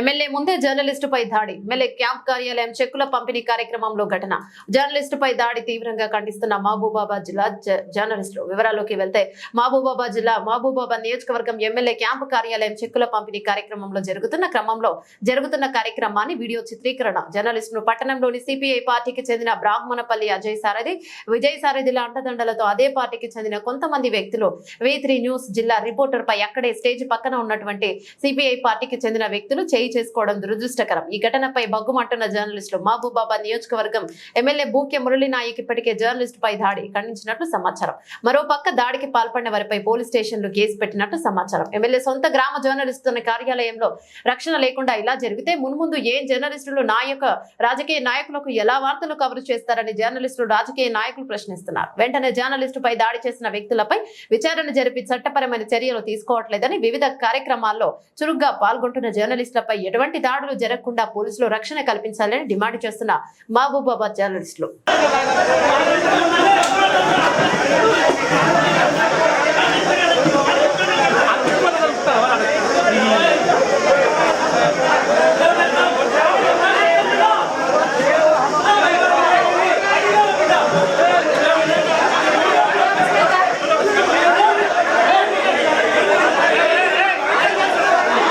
MLA ముందే జర్నలిస్టుపై దాడి. MLA camp కార్యాలయం చెక్కుల పంపిణీ కార్యక్రమంలో ఘటన. జర్నలిస్టుపై దాడి తీవ్రంగా ఖండిస్తున్న మహబూబాబాద్ జిల్లా జర్నలిస్టు. జర్నలిస్టులు వివరాల్లోకి వెళ్తే మహబూబాబాద్ జిల్లా మహబూబాబాద్ నియోజకవర్గం ఎమ్మెల్యే క్యాంపు కార్యాలయం చెక్కుల పంపిణీ కార్యక్రమంలో జరుగుతున్న క్రమంలో జరుగుతున్న కార్యక్రమాన్ని వీడియో చిత్రీకరణ. జర్నలిస్టును పట్టణంలోని సిపిఐ పార్టీకి చెందిన బ్రాహ్మణపల్లి అజయ్ సారథి విజయ్ సారథిల అండదండలతో అదే పార్టీకి చెందిన కొంతమంది వ్యక్తులు వి త్రీ న్యూస్ జిల్లా రిపోర్టర్ పై అక్కడే స్టేజ్ పక్కన ఉన్నటువంటి సిపిఐ పార్టీకి చెందిన వ్యక్తులు చేయి చేసుకోవడం దురదృష్టకరం. ఈ ఘటనపై బగ్గుమంటున్న జర్నలిస్టులు మహబూబాబాద్ నియోజకవర్గం ఎమ్మెల్యే బూకే మురళీ నాయక్ ఇప్పటికే జర్నలిస్టు పై దాడి ఖండించినట్లు సమాచారం. మరో పక్క దాడికి పాల్పడిన వారిపై పోలీస్ స్టేషన్లు కేసు పెట్టినట్టు సమాచారం. ఎమ్మెల్యే సొంత గ్రామ జర్నలిస్టు కార్యాలయంలో రక్షణ లేకుండా ఇలా జరిగితే మున్ముందు ఏం జర్నలిస్టులు నాయక రాజకీయ నాయకులకు ఎలా వార్తలు కవర్ చేస్తారని జర్నలిస్టులు రాజకీయ నాయకులు ప్రశ్నిస్తున్నారు. వెంటనే జర్నలిస్టుపై దాడి చేసిన వ్యక్తులపై విచారణ జరిపి చట్టపరమైన చర్యలు తీసుకోవట్లేదని వివిధ కార్యక్రమాల్లో చురుగ్గా పాల్గొంటున్న జర్నలిస్టులపై ఎటువంటి దాడులు జరగకుండా పోలీసులు రక్షణ కల్పించాలని డిమాండ్ చేస్తున్న మహబూబాబాద్ జర్నలిస్టులు.